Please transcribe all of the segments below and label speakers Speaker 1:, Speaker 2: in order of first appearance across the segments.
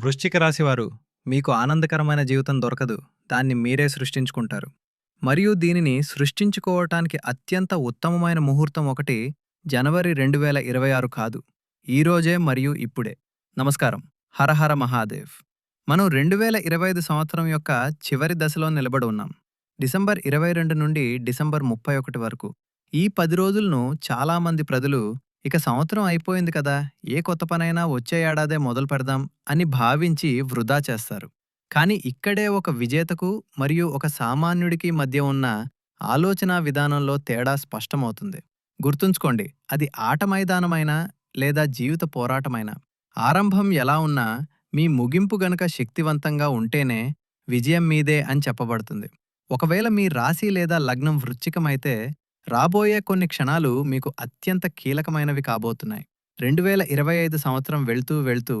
Speaker 1: వృశ్చిక రాశివారు మీకు ఆనందకరమైన జీవితం దొరకదు. దాన్ని మీరే సృష్టించుకుంటారు. మరియు దీనిని సృష్టించుకోవటానికి అత్యంత ఉత్తమమైన ముహూర్తం ఒకటి జనవరి రెండు వేల ఇరవై ఆరు కాదు. ఈరోజే మరియు ఇప్పుడే. నమస్కారం. హరహర మహాదేవ్. మనం రెండు వేల ఇరవై ఐదు సంవత్సరం యొక్క చివరి దశలో నిలబడి ఉన్నాం. డిసెంబర్ ఇరవై రెండు నుండి డిసెంబర్ ముప్పై ఒకటి వరకు. ఈ పది రోజులను చాలామంది ప్రజలు ఇక సంవత్సరం అయిపోయింది కదా ఏ కొత్త పనైనా వచ్చే ఏడాదే మొదలు పెడదాం అని భావించి వృధా చేస్తారు. కానీ ఇక్కడే ఒక విజేతకు మరియు ఒక సామాన్యుడికి మధ్య ఉన్న ఆలోచనా విధానంలో తేడా స్పష్టమవుతుంది. గుర్తుంచుకోండి అది ఆట మైదానమైనా లేదా జీవిత పోరాటమైనా. ఆరంభం ఎలా ఉన్నా మీ ముగింపు గనక శక్తివంతంగా ఉంటేనే విజయం మీదే అని చెప్పబడుతుంది. ఒకవేళ మీ రాశి లేదా లగ్నం వృచ్చికమైతే రాబోయే కొన్ని క్షణాలు మీకు అత్యంత కీలకమైనవి కాబోతున్నాయి. రెండు వేల ఇరవై ఐదు సంవత్సరం వెళ్తూ వెళ్తూ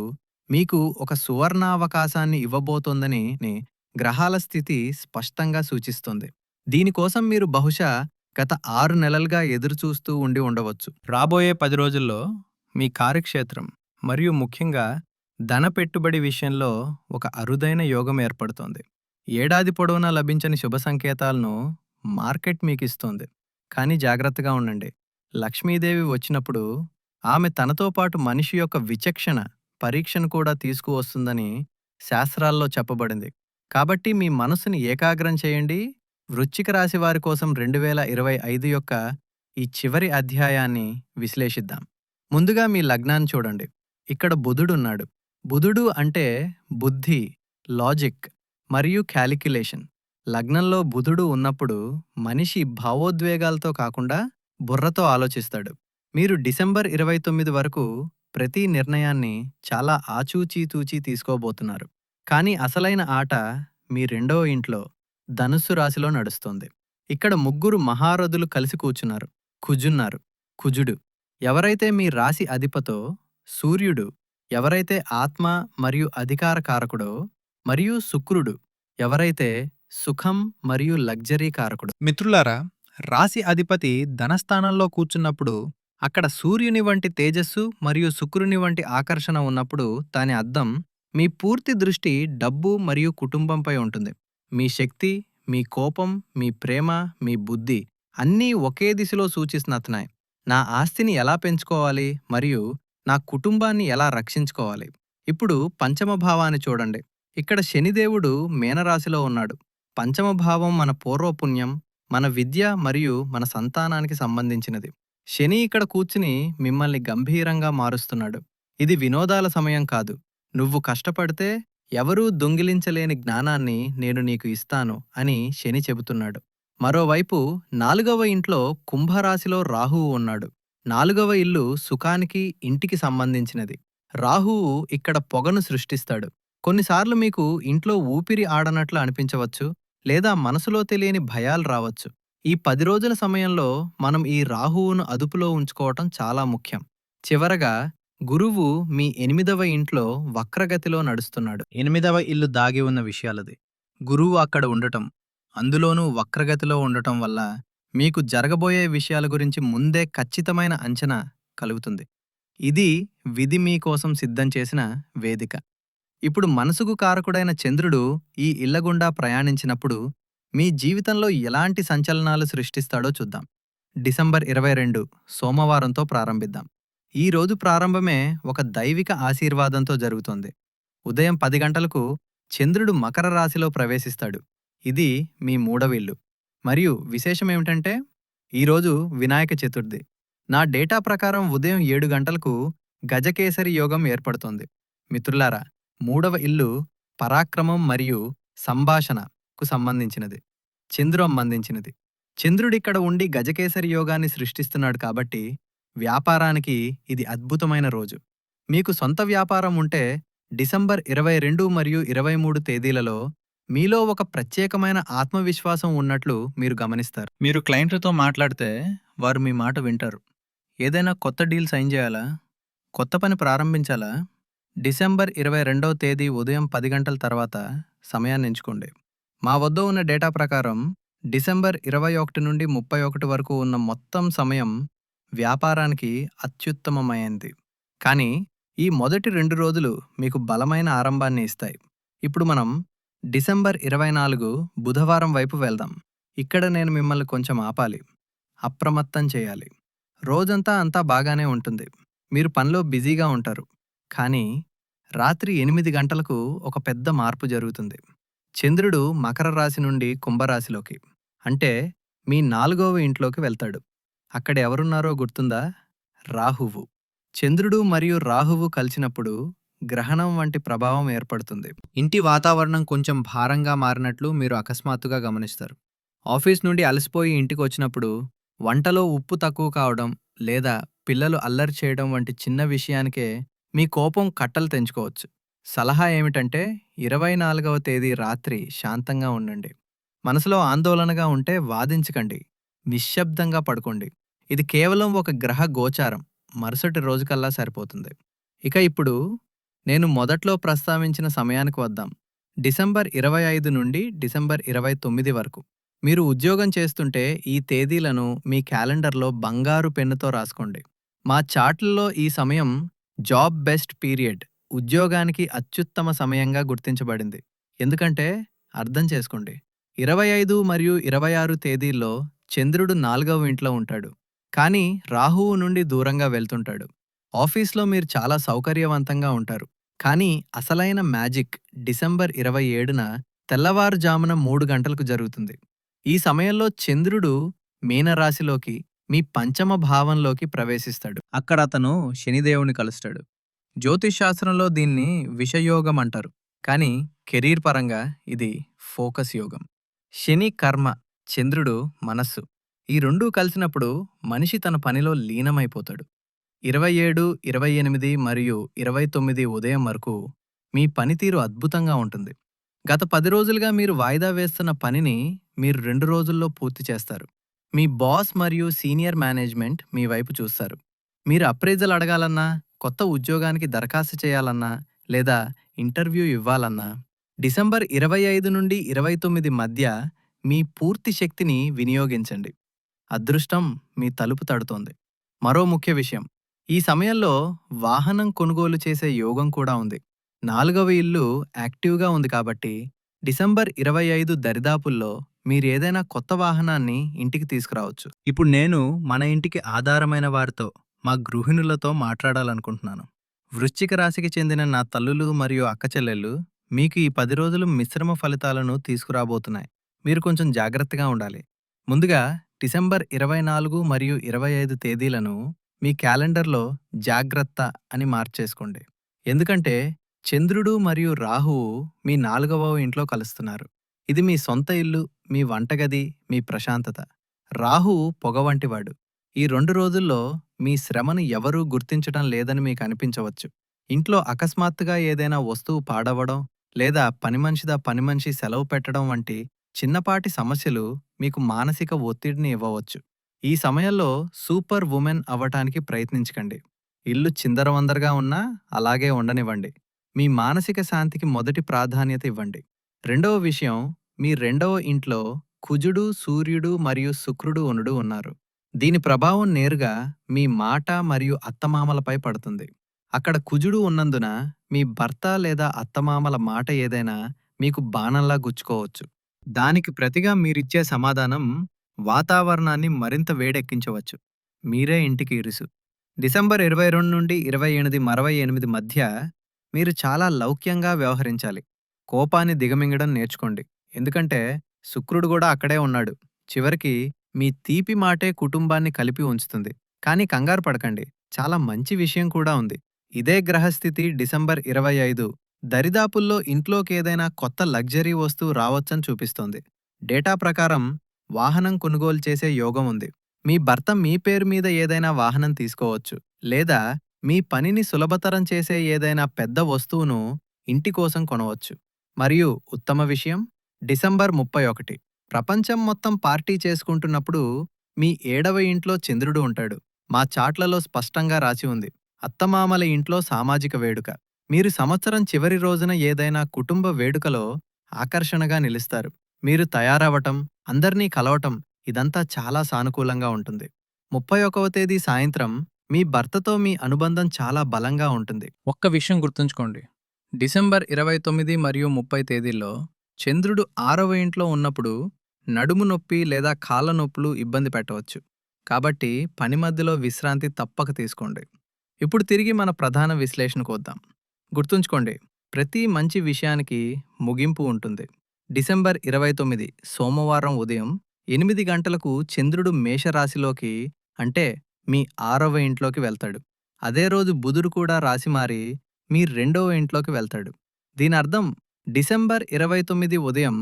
Speaker 1: మీకు ఒక సువర్ణావకాశాన్ని ఇవ్వబోతోందని గ్రహాల స్థితి స్పష్టంగా సూచిస్తుంది. దీనికోసం మీరు బహుశా గత ఆరు నెలలుగా ఎదురుచూస్తూ ఉండి ఉండవచ్చు. రాబోయే పది రోజుల్లో మీ కార్యక్షేత్రం మరియు ముఖ్యంగా ధన పెట్టుబడి విషయంలో ఒక అరుదైన యోగం ఏర్పడుతోంది. ఏడాది పొడవునా లభించని శుభ సంకేతాలను మార్కెట్ మీకిస్తోంది. కానీ జాగ్రత్తగా ఉండండి. లక్ష్మీదేవి వచ్చినప్పుడు ఆమె తనతో పాటు మనిషి యొక్క విచక్షణ పరీక్షను కూడా తీసుకువస్తుందని శాస్త్రాల్లో చెప్పబడింది. కాబట్టి మీ మనసుని ఏకాగ్రం చేయండి. వృశ్చిక రాశి వారి కోసం రెండు వేల ఇరవై ఐదు యొక్క ఈ చివరి అధ్యాయాన్ని విశ్లేషిద్దాం. ముందుగా మీ లగ్నాన్ని చూడండి. ఇక్కడ బుధుడున్నాడు బుధుడు అంటే బుద్ధి లాజిక్ మరియు క్యాలిక్యులేషన్. లగ్నంలో బుధుడు ఉన్నప్పుడు మనిషి భావోద్వేగాలతో కాకుండా బుర్రతో ఆలోచిస్తాడు. మీరు డిసెంబర్ ఇరవై తొమ్మిది వరకు ప్రతి నిర్ణయాన్ని చాలా ఆచూచీతూచి తీసుకోబోతున్నారు. కానీ అసలైన ఆట మీ రెండో ఇంట్లో ధనుస్సు రాశిలో నడుస్తోంది. ఇక్కడ ముగ్గురు మహారథులు కలిసి కూర్చున్నారు. కుజున్నారు. కుజుడు. ఎవరైతే మీ రాశి అధిపతో సూర్యుడు. ఎవరైతే ఆత్మ మరియు అధికార కారకుడో మరియు శుక్రుడు. ఎవరైతే సుఖం మరియు లగ్జరీ కారకుడు. మిత్రులారా రాశి అధిపతి ధనస్థానంలో కూర్చున్నప్పుడు అక్కడ సూర్యుని వంటి తేజస్సు మరియు శుక్రుని వంటి ఆకర్షణ ఉన్నప్పుడు దాని అర్థం మీ పూర్తి దృష్టి డబ్బు మరియు కుటుంబంపై ఉంటుంది. మీ శక్తి మీ కోపం మీ ప్రేమ మీ బుద్ధి అన్నీ ఒకే దిశలో సూచిస్తున్నాయి నా ఆస్తిని ఎలా పెంచుకోవాలి మరియు నా కుటుంబాన్ని ఎలా రక్షించుకోవాలి? ఇప్పుడు పంచమ భావాన్ని చూడండి. ఇక్కడ శనిదేవుడు మీనరాశిలో ఉన్నాడు. పంచమ భావం మన పూర్వపుణ్యం మన విద్య మరియు మన సంతానానికి సంబంధించినది. శని ఇక్కడ కూర్చుని మిమ్మల్ని గంభీరంగా మారుస్తున్నాడు. ఇది వినోదాల సమయం కాదు. నువ్వు కష్టపడితే ఎవరూ దొంగిలించలేని జ్ఞానాన్ని నేను నీకు ఇస్తాను అని శని చెబుతున్నాడు. మరోవైపు నాలుగవ ఇంట్లో కుంభరాశిలో రాహువు ఉన్నాడు. నాలుగవ ఇల్లు సుఖానికి ఇంటికి సంబంధించినది. రాహువు ఇక్కడ పొగను సృష్టిస్తాడు. కొన్నిసార్లు మీకు ఇంట్లో ఊపిరి ఆడనట్లు అనిపించవచ్చు. లేదా మనసులో తెలియని భయాలు రావచ్చు. ఈ పది రోజుల సమయంలో మనం ఈ రాహువును అదుపులో ఉంచుకోవటం చాలా ముఖ్యం. చివరగా గురువు మీ ఎనిమిదవ ఇంట్లో వక్రగతిలో నడుస్తున్నాడు. ఎనిమిదవ ఇల్లు దాగి ఉన్న విషయాలది. గురువు అక్కడ ఉండటం అందులోనూ వక్రగతిలో ఉండటం వల్ల మీకు జరగబోయే విషయాల గురించి ముందే ఖచ్చితమైన అంచనా కలుగుతుంది. ఇది విధి మీకోసం సిద్ధం చేసిన వేదిక. ఇప్పుడు మనసుకు కారకుడైన చంద్రుడు ఈ ఇళ్ళగుండా ప్రయాణించినప్పుడు మీ జీవితంలో ఎలాంటి సంచలనాలు సృష్టిస్తాడో చూద్దాం. డిసెంబర్ ఇరవై రెండు సోమవారంతో ప్రారంభిద్దాం. ఈ రోజు ప్రారంభమే ఒక దైవిక ఆశీర్వాదంతో జరుగుతోంది. ఉదయం పది గంటలకు చంద్రుడు మకర రాశిలో ప్రవేశిస్తాడు. ఇది మీ మూడవిల్లు మరియు విశేషమేమిటంటే ఈరోజు వినాయక చతుర్థి. నా డేటా ప్రకారం ఉదయం ఏడు గంటలకు గజకేసరి యోగం ఏర్పడుతోంది. మిత్రులారా మూడవ ఇల్లు పరాక్రమం మరియు సంభాషణకు సంబంధించినది. చంద్రు అందించినది. చంద్రుడిక్కడ ఉండి గజకేసరి యోగాన్ని సృష్టిస్తున్నాడు కాబట్టి వ్యాపారానికి ఇది అద్భుతమైన రోజు. మీకు సొంత వ్యాపారం ఉంటే డిసెంబర్ ఇరవై రెండు మరియు ఇరవై మూడు తేదీలలో మీలో ఒక ప్రత్యేకమైన ఆత్మవిశ్వాసం ఉన్నట్లు మీరు గమనిస్తారు. మీరు క్లయింట్లతో మాట్లాడితే వారు మీ మాట వింటారు. ఏదైనా కొత్త డీల్ సైన్ చేయాలా? కొత్త పని ప్రారంభించాలా? డిసెంబర్ ఇరవై రెండవ తేదీ ఉదయం పది గంటల తర్వాత సమయాన్ని ఎంచుకోండి. మా వద్ద ఉన్న డేటా ప్రకారం డిసెంబర్ ఇరవై ఒకటి నుండి ముప్పై ఒకటి వరకు ఉన్న మొత్తం సమయం వ్యాపారానికి అత్యుత్తమమైంది. కానీ ఈ మొదటి రెండు రోజులు మీకు బలమైన ఆరంభాన్ని ఇస్తాయి. ఇప్పుడు మనం డిసెంబర్ ఇరవై నాలుగు బుధవారం వైపు వెళ్దాం. ఇక్కడ నేను మిమ్మల్ని కొంచెం ఆపాలి. అప్రమత్తం చేయాలి. రోజంతా అంతా బాగానే ఉంటుంది. మీరు పనిలో బిజీగా ఉంటారు. కానీ రాత్రి ఎనిమిది గంటలకు ఒక పెద్ద మార్పు జరుగుతుంది. చంద్రుడు మకర రాశి నుండి కుంభరాశిలోకి అంటే మీ నాలుగవ ఇంట్లోకి వెళ్తాడు. అక్కడ ఎవరున్నారో గుర్తుందా? రాహువు. చంద్రుడు మరియు రాహువు కలిసినప్పుడు గ్రహణం వంటి ప్రభావం ఏర్పడుతుంది. ఇంటి వాతావరణం కొంచెం భారంగా మారినట్లు మీరు అకస్మాత్తుగా గమనిస్తారు. ఆఫీస్ నుండి అలసిపోయి ఇంటికి వచ్చినప్పుడు వంటలో ఉప్పు తక్కువ కావడం లేదా పిల్లలు అల్లరి చేయడం వంటి చిన్న విషయానికే మీ కోపం కట్టలు తెంచుకోవచ్చు. సలహా ఏమిటంటే ఇరవై నాలుగవ తేదీ రాత్రి శాంతంగా ఉండండి. మనసులో ఆందోళనగా ఉంటే వాదించకండి. నిశ్శబ్దంగా పడుకోండి. ఇది కేవలం ఒక గ్రహ గోచారం. మరుసటి రోజుకల్లా సరిపోతుంది. ఇక ఇప్పుడు నేను మొదట్లో ప్రస్తావించిన సమయానికి వద్దాం. డిసెంబర్ ఇరవై ఐదు నుండి డిసెంబర్ ఇరవై తొమ్మిది వరకు. మీరు ఉద్యోగం చేస్తుంటే ఈ తేదీలను మీ క్యాలెండర్లో బంగారు పెన్నుతో రాసుకోండి. మా చార్ట్లలో ఈ సమయం జాబ్ బెస్ట్ పీరియడ్ ఉద్యోగానికి అత్యుత్తమ సమయంగా గుర్తించబడింది. ఎందుకంటే అర్థం చేసుకోండి. ఇరవై ఐదు మరియు ఇరవై ఆరు తేదీల్లో చంద్రుడు నాలుగవ ఇంట్లో ఉంటాడు. కానీ రాహువు నుండి దూరంగా వెళ్తుంటాడు. ఆఫీస్లో మీరు చాలా సౌకర్యవంతంగా ఉంటారు. కానీ అసలైన మ్యాజిక్ డిసెంబర్ ఇరవై ఏడున తెల్లవారుజామున మూడు గంటలకు జరుగుతుంది. ఈ సమయంలో చంద్రుడు మీనరాశిలోకి మీ పంచమ భావంలోకి ప్రవేశిస్తాడు. అక్కడ అతను శనిదేవుని కలుస్తాడు. జ్యోతిష్శాస్త్రంలో దీన్ని విషయోగం అంటారు. కానీ కెరీర్ పరంగా ఇది ఫోకస్ యోగం. శని కర్మ చంద్రుడు మనస్సు ఈ రెండూ కలిసినప్పుడు మనిషి తన పనిలో లీనమైపోతాడు. ఇరవై ఏడు ఇరవై ఎనిమిది మరియు ఇరవై తొమ్మిది ఉదయం వరకు మీ పనితీరు అద్భుతంగా ఉంటుంది. గత పది రోజులుగా మీరు వాయిదా వేస్తున్న పనిని మీరు రెండు రోజుల్లో పూర్తి చేస్తారు. మీ బాస్ మరియు సీనియర్ మేనేజ్మెంట్ మీ వైపు చూస్తారు. మీరు అప్రైజల్ అడగాలన్నా కొత్త ఉద్యోగానికి దరఖాస్తు చేయాలన్నా లేదా ఇంటర్వ్యూ ఇవ్వాలన్నా డిసెంబర్ ఇరవై ఐదు నుండి ఇరవై తొమ్మిది మధ్య మీ పూర్తి శక్తిని వినియోగించండి. అదృష్టం మీ తలుపు తడుతోంది. మరో ముఖ్య విషయం ఈ సమయంలో వాహనం కొనుగోలు చేసే యోగం కూడా ఉంది. నాలుగవ ఇల్లు యాక్టివ్గా ఉంది కాబట్టి డిసెంబర్ ఇరవై ఐదు దరిదాపుల్లో మీరేదైనా కొత్త వాహనాన్ని ఇంటికి తీసుకురావచ్చు. ఇప్పుడు నేను మన ఇంటికి ఆధారమైన వారితో మా గృహిణులతో మాట్లాడాలనుకుంటున్నాను. వృశ్చిక రాశికి చెందిన నా తల్లులు మరియు అక్కచెల్లెళ్ళు మీకు ఈ పది రోజులు మిశ్రమ ఫలితాలను తీసుకురాబోతున్నాయి. మీరు కొంచెం జాగ్రత్తగా ఉండాలి. ముందుగా డిసెంబర్ ఇరవై నాలుగు మరియు ఇరవై ఐదు తేదీలను మీ క్యాలెండర్లో జాగ్రత్త అని మార్చేసుకోండి. ఎందుకంటే చంద్రుడు మరియు రాహువు మీ నాలుగవ ఇంట్లో కలుస్తున్నారు. ఇది మీ సొంత ఇల్లు మీ వంటగది మీ ప్రశాంతత. రాహువు పొగవంటివాడు ఈ రెండు రోజుల్లో మీ శ్రమను ఎవరూ గుర్తించటం లేదని మీకు అనిపించవచ్చు. ఇంట్లో అకస్మాత్తుగా ఏదైనా వస్తువు పాడవడం లేదా పనిమనిషిదా పనిమనిషి సెలవు పెట్టడం వంటి చిన్నపాటి సమస్యలు మీకు మానసిక ఒత్తిడిని ఇవ్వవచ్చు. ఈ సమయంలో సూపర్ ఉమెన్ అవ్వటానికి ప్రయత్నించకండి. ఇల్లు చిందరవందరగా ఉన్నా అలాగే ఉండనివ్వండి. మీ మానసిక శాంతికి మొదటి ప్రాధాన్యత ఇవ్వండి. రెండవ విషయం మీ రెండవ ఇంట్లో కుజుడు సూర్యుడు మరియు శుక్రుడు ఉనుడు ఉన్నారు. దీని ప్రభావం నేరుగా మీ మాట మరియు అత్తమామలపై పడుతుంది. అక్కడ కుజుడు ఉన్నందున మీ భర్త లేదా అత్తమామల మాట ఏదైనా మీకు బాణంలా గుచ్చుకోవచ్చు. దానికి ప్రతిగా మీరిచ్చే సమాధానం వాతావరణాన్ని మరింత వేడెక్కించవచ్చు. మీరే ఇంటికి ఇరుసు. డిసెంబర్ ఇరవై రెండు నుండి ఇరవై ఎనిమిది మరవై ఎనిమిది మధ్య మీరు చాలా లౌక్యంగా వ్యవహరించాలి. కోపాన్ని దిగమింగడం నేర్చుకోండి. ఎందుకంటే శుక్రుడు కూడా అక్కడే ఉన్నాడు. చివరికి మీ తీపి మాటే కుటుంబాన్ని కలిపి ఉంచుతుంది. కానీ కంగారు పడకండి. చాలా మంచి విషయం కూడా ఉంది. ఇదే గ్రహస్థితి డిసెంబర్ ఇరవై ఐదు. దరిదాపుల్లో ఇంట్లోకేదైనా కొత్త లగ్జరీ వస్తువు రావచ్చని చూపిస్తోంది. డేటా ప్రకారం వాహనం కొనుగోలు చేసే యోగం ఉంది. మీ భర్త మీ పేరు మీద ఏదైనా వాహనం తీసుకోవచ్చు. లేదా మీ పనిని సులభతరం చేసే ఏదైనా పెద్ద వస్తువును ఇంటి కోసం కొనవచ్చు. మరియు ఉత్తమ విషయం? డిసెంబర్ ముప్పై ఒకటి. ప్రపంచం మొత్తం పార్టీ చేసుకుంటున్నప్పుడు మీ ఏడవ ఇంట్లో చంద్రుడు ఉంటాడు. మా చాట్లలో స్పష్టంగా రాసి ఉంది. అత్తమామల ఇంట్లో సామాజిక వేడుక. మీరు సంవత్సరం చివరి రోజున ఏదైనా కుటుంబ వేడుకలో ఆకర్షణగా నిలుస్తారు. మీరు తయారవటం అందర్నీ కలవటం ఇదంతా చాలా సానుకూలంగా ఉంటుంది. ముప్పై ఒకవ తేదీ సాయంత్రం మీ భర్తతో మీ అనుబంధం చాలా బలంగా ఉంటుంది.
Speaker 2: ఒక్క విషయం గుర్తుంచుకోండి. డిసెంబర్ ఇరవై తొమ్మిది మరియు ముప్పై తేదీల్లో చంద్రుడు ఆరవ ఇంట్లో ఉన్నప్పుడు నడుము నొప్పి లేదా కాళ్ళ నొప్పులు ఇబ్బంది పెట్టవచ్చు. కాబట్టి పని మధ్యలో విశ్రాంతి తప్పక తీసుకోండి. ఇప్పుడు తిరిగి మన ప్రధాన విశ్లేషణకు వద్దాం గుర్తుంచుకోండి ప్రతి మంచి విషయానికి ముగింపు ఉంటుంది. డిసెంబర్ ఇరవై తొమ్మిది సోమవారం ఉదయం ఎనిమిది గంటలకు చంద్రుడు మేషరాశిలోకి అంటే మీ ఆరవ ఇంట్లోకి వెళ్తాడు. అదే రోజు బుధుడు కూడా రాసి మారి మీ రెండవ ఇంట్లోకి వెళ్తాడు. దీని అర్థం డిసెంబర్ ఇరవై తొమ్మిది ఉదయం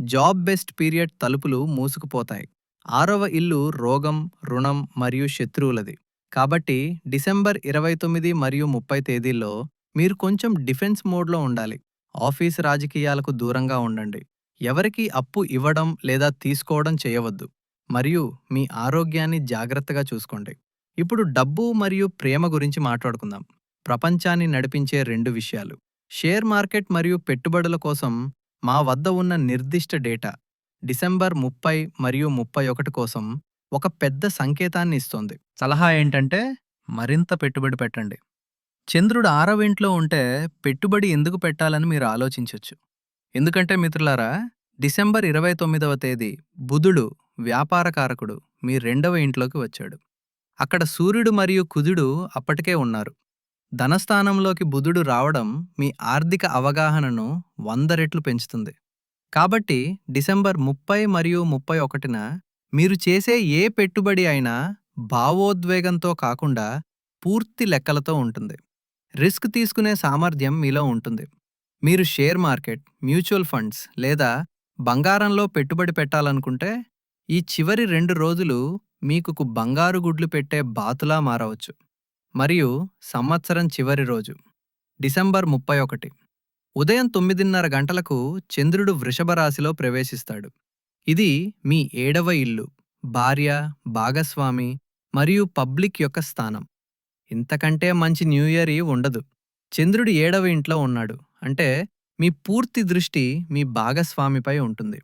Speaker 2: జాబ్ బెస్ట్ పీరియడ్ తలుపులు మూసుకుపోతాయి. ఆరవ ఇల్లు రోగం రుణం మరియు శత్రువులది. కాబట్టి డిసెంబర్ ఇరవై తొమ్మిది మరియు ముప్పై తేదీల్లో మీరు కొంచెం డిఫెన్స్ మోడ్లో ఉండాలి. ఆఫీస్ రాజకీయాలకు దూరంగా ఉండండి. ఎవరికీ అప్పు ఇవ్వడం లేదా తీసుకోవడం చేయవద్దు. మరియు మీ ఆరోగ్యాన్ని జాగ్రత్తగా చూసుకోండి. ఇప్పుడు డబ్బు మరియు ప్రేమ గురించి మాట్లాడుకుందాం. ప్రపంచాన్ని నడిపించే రెండు విషయాలు. షేర్ మార్కెట్ మరియు పెట్టుబడుల కోసం మా వద్ద ఉన్న నిర్దిష్ట డేటా డిసెంబర్ ముప్పై మరియు ముప్పై ఒకటి కోసం ఒక పెద్ద సంకేతాన్ని ఇస్తోంది. సలహా ఏంటంటే మరింత పెట్టుబడి పెట్టండి. చంద్రుడు ఆరవ ఇంట్లో ఉంటే పెట్టుబడి ఎందుకు పెట్టాలని మీరు ఆలోచించవచ్చు ఎందుకంటే మిత్రులారా డిసెంబర్ ఇరవై తొమ్మిదవ తేదీ బుధుడు వ్యాపారకారకుడు మీ రెండవ ఇంట్లోకి వచ్చాడు. అక్కడ సూర్యుడు మరియు కుజుడు అప్పటికే ఉన్నారు. ధనస్థానంలోకి బుధుడు రావడం మీ ఆర్థిక అవగాహనను వంద రెట్లు పెంచుతుంది. కాబట్టి డిసెంబర్ ముప్పై మరియు ముప్పై ఒకటిన మీరు చేసే ఏ పెట్టుబడి అయినా భావోద్వేగంతో కాకుండా పూర్తి లెక్కలతో ఉంటుంది. రిస్క్ తీసుకునే సామర్థ్యం మీలో ఉంటుంది. మీరు షేర్ మార్కెట్ మ్యూచువల్ ఫండ్స్ లేదా బంగారంలో పెట్టుబడి పెట్టాలనుకుంటే ఈ చివరి రెండు రోజులు మీకు బంగారు గుడ్లు పెట్టే బాతులా మారవచ్చు. మరియు సంవత్సరం చివరి రోజు డిసెంబర్ ముప్పై ఒకటి. ఉదయం తొమ్మిదిన్నర గంటలకు చంద్రుడు వృషభ రాశిలో ప్రవేశిస్తాడు. ఇది మీ ఏడవ ఇల్లు భార్య భాగస్వామి మరియు పబ్లిక్ యొక్క స్థానం. ఇంతకంటే మంచి న్యూ ఇయర్ ఉండదు. చంద్రుడు ఏడవ ఇంట్లో ఉన్నాడు. అంటే మీ పూర్తి దృష్టి మీ భాగస్వామిపై ఉంటుంది.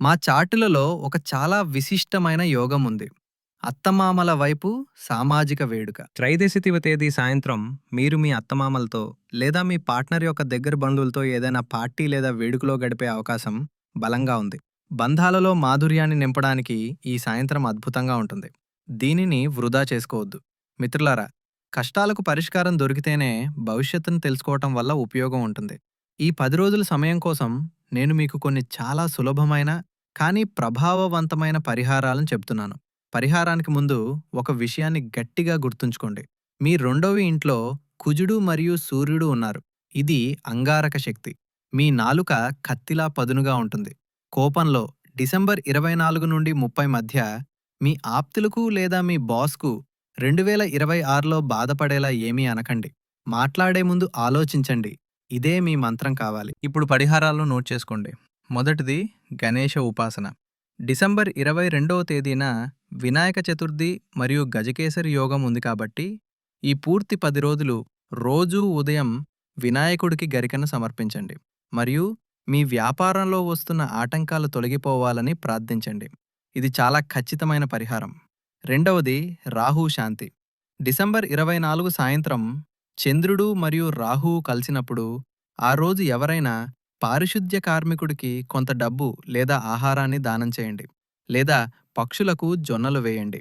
Speaker 2: మా చాటులలో ఒక చాలా విశిష్టమైన యోగం ఉంది. అత్తమామల వైపు సామాజిక వేడుక. త్రైదశితివ తేదీ సాయంత్రం మీరు మీ అత్తమామలతో లేదా మీ పార్ట్నర్ యొక్క దగ్గర బంధువులతో ఏదైనా పార్టీ లేదా వేడుకలో గడిపే అవకాశం బలంగా ఉంది. బంధాలలో మాధుర్యాన్ని నింపడానికి ఈ సాయంత్రం అద్భుతంగా ఉంటుంది. దీనిని వృధా చేసుకోవద్దు. మిత్రులారా కష్టాలకు పరిష్కారం దొరికితేనే భవిష్యత్తును తెలుసుకోవటం వల్ల ఉపయోగం ఉంటుంది. ఈ పది రోజుల సమయం కోసం నేను మీకు కొన్ని చాలా సులభమైన కానీ ప్రభావవంతమైన పరిహారాలను చెప్తున్నాను పరిహారానికి ముందు ఒక విషయాన్ని గట్టిగా గుర్తుంచుకోండి. మీ రెండవ ఇంట్లో కుజుడు మరియు సూర్యుడు ఉన్నారు. ఇది అంగారక శక్తి. మీ నాలుక కత్తిలా పదునుగా ఉంటుంది. కోపంలో డిసెంబర్ ఇరవై నాలుగు నుండి ముప్పై మధ్య మీ ఆప్తులకు లేదా మీ బాస్కు రెండు వేల ఇరవై ఆరులో బాధపడేలా ఏమీ అనకండి. మాట్లాడే ముందు ఆలోచించండి. ఇదే మీ మంత్రం కావాలి. ఇప్పుడు పరిహారాలు నోట్ చేసుకోండి. మొదటిది గణేష ఉపాసన. డిసెంబర్ ఇరవై రెండవ తేదీన వినాయక చతుర్థి మరియు గజకేసరి యోగం ఉంది కాబట్టి ఈ పూర్తి పది రోజులు రోజూ ఉదయం వినాయకుడికి గరికను సమర్పించండి మరియు మీ వ్యాపారంలో వస్తున్న ఆటంకాలు తొలగిపోవాలని ప్రార్థించండి. ఇది చాలా ఖచ్చితమైన పరిహారం. రెండవది రాహు శాంతి. డిసెంబర్ ఇరవై నాలుగు సాయంత్రం చంద్రుడు మరియు రాహువు కలిసినప్పుడు ఆ రోజు ఎవరైనా పారిశుద్ధ్య కార్మికుడికి కొంత డబ్బు లేదా ఆహారాన్ని దానం చేయండి లేదా పక్షులకు జొన్నలు వేయండి.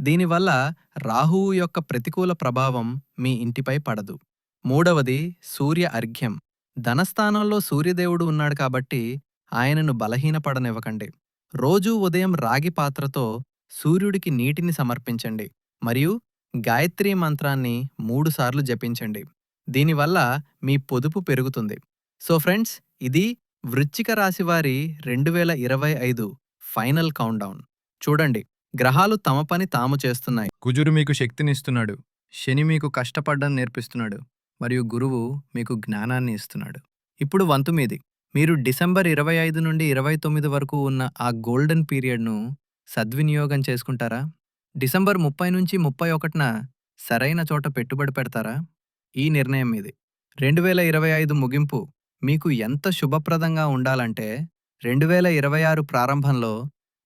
Speaker 2: దీనివల్ల రాహువు యొక్క ప్రతికూల ప్రభావం మీ ఇంటిపై పడదు. మూడవది సూర్య అర్ఘ్యం. ధనస్థానంలో సూర్యదేవుడు ఉన్నాడు కాబట్టి ఆయనను బలహీనపడనివ్వకండి. రోజూ ఉదయం రాగి పాత్రతో సూర్యుడికి నీటిని సమర్పించండి మరియు గాయత్రీ మంత్రాన్ని మూడుసార్లు జపించండి. దీనివల్ల మీ పొదుపు పెరుగుతుంది. సో ఫ్రెండ్స్ ఇది వృశ్చిక రాశివారి రెండు వేల ఇరవై ఐదు ఫైనల్ కౌంట్డౌన్. చూడండి గ్రహాలు తమ పని తాము చేస్తున్నాయి. కుజుడు మీకు శక్తినిస్తున్నాడు. శని మీకు కష్టపడ్డం నేర్పిస్తున్నాడు. మరియు గురువు మీకు జ్ఞానాన్ని ఇస్తున్నాడు. ఇప్పుడు వంతు మీది. మీరు డిసెంబర్ ఇరవై ఐదు నుండి ఇరవై తొమ్మిది వరకు ఉన్న ఆ గోల్డెన్ పీరియడ్ను సద్వినియోగం చేసుకుంటారా? డిసెంబర్ ముప్పై నుంచి ముప్పై ఒకటిన సరైన చోట పెట్టుబడి పెడతారా? ఈ నిర్ణయం మీది. రెండు వేల ఇరవై ఐదు ముగింపు. మీకు ఎంత శుభప్రదంగా ఉండాలంటే రెండు వేల ఇరవై ఆరు ప్రారంభంలో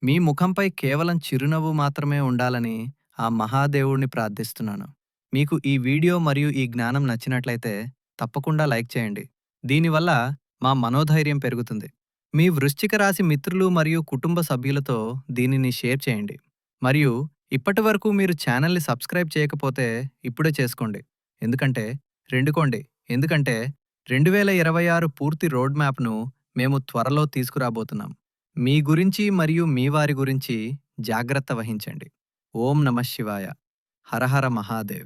Speaker 2: మీ ముఖంపై కేవలం చిరునవ్వు మాత్రమే ఉండాలని ఆ మహాదేవుణ్ణి ప్రార్థిస్తున్నాను.
Speaker 1: మీకు ఈ వీడియో మరియు ఈ జ్ఞానం నచ్చినట్లయితే తప్పకుండా లైక్ చేయండి. దీనివల్ల మా మనోధైర్యం పెరుగుతుంది. మీ వృశ్చిక రాశి మిత్రులు మరియు కుటుంబ సభ్యులతో దీనిని షేర్ చేయండి. మరియు ఇప్పటి వరకు మీరు ఛానల్ని సబ్స్క్రైబ్ చేయకపోతే ఇప్పుడే చేసుకోండి. ఎందుకంటే రెండుకోండి. ఎందుకంటే రెండు వేల ఇరవై ఆరు పూర్తి రోడ్ మ్యాప్ను మేము త్వరలో తీసుకురాబోతున్నాం. మీ గురించి మరియు మీ వారి గురించి జాగ్రత్త వహించండి. ఓం నమ శివాయ. హరహర మహాదేవ్.